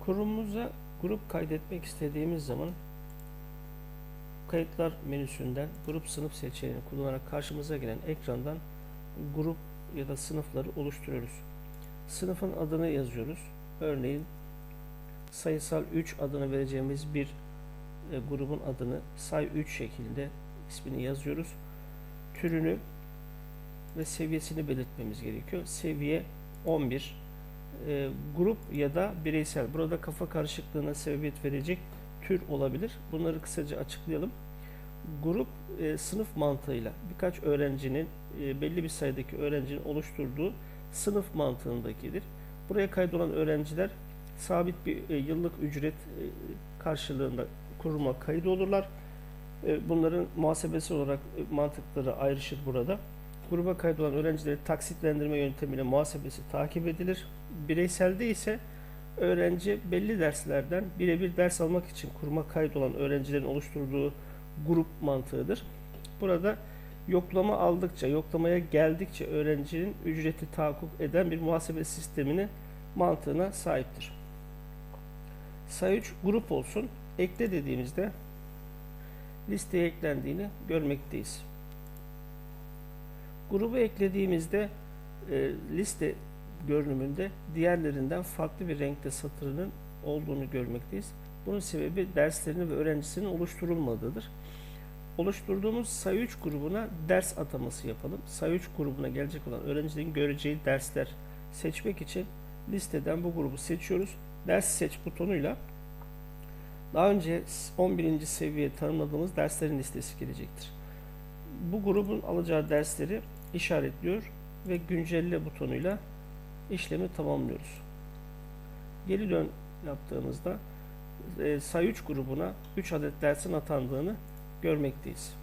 Kurumumuza grup kaydetmek istediğimiz zaman kayıtlar menüsünden grup sınıf seçeneğini kullanarak karşımıza gelen ekrandan grup ya da sınıfları oluşturuyoruz. Sınıfın adını yazıyoruz. Örneğin sayısal 3 adını vereceğimiz bir e, grubun adını say 3 şeklinde ismini yazıyoruz. Türünü ve seviyesini belirtmemiz gerekiyor. Seviye 11 e, grup ya da bireysel. Burada kafa karışıklığına sebebiyet verecek tür olabilir. Bunları kısaca açıklayalım. Grup e, sınıf mantığıyla birkaç öğrencinin e, belli bir sayıdaki öğrencinin oluşturduğu sınıf mantığındakidir. Buraya kaydolan öğrenciler sabit bir e, yıllık ücret e, karşılığında kuruma kayıt olurlar. E, bunların muhasebesi olarak e, mantıkları ayrışır burada. Gruba kaydolan öğrencileri taksitlendirme yöntemiyle muhasebesi takip edilir. Bireyselde ise öğrenci belli derslerden birebir ders almak için kuruma kaydolan öğrencilerin oluşturduğu grup mantığıdır. Burada yoklama aldıkça, yoklamaya geldikçe öğrencinin ücreti tahakkuk eden bir muhasebe sistemini mantığına sahiptir. Sayı 3 grup olsun. Ekle dediğimizde listeye eklendiğini görmekteyiz. Grubu eklediğimizde e, liste görünümünde diğerlerinden farklı bir renkte satırının olduğunu görmekteyiz. Bunun sebebi derslerinin ve öğrencisinin oluşturulmadığıdır. Oluşturduğumuz sayı 3 grubuna ders ataması yapalım. Sayı 3 grubuna gelecek olan öğrencilerin göreceği dersler seçmek için listeden bu grubu seçiyoruz. Ders seç butonuyla daha önce 11. seviye tanımladığımız derslerin listesi gelecektir. Bu grubun alacağı dersleri işaretliyor ve güncelle butonuyla işlemi tamamlıyoruz. Geri dön yaptığımızda e, sayı3 grubuna 3 adet dersin atandığını görmekteyiz.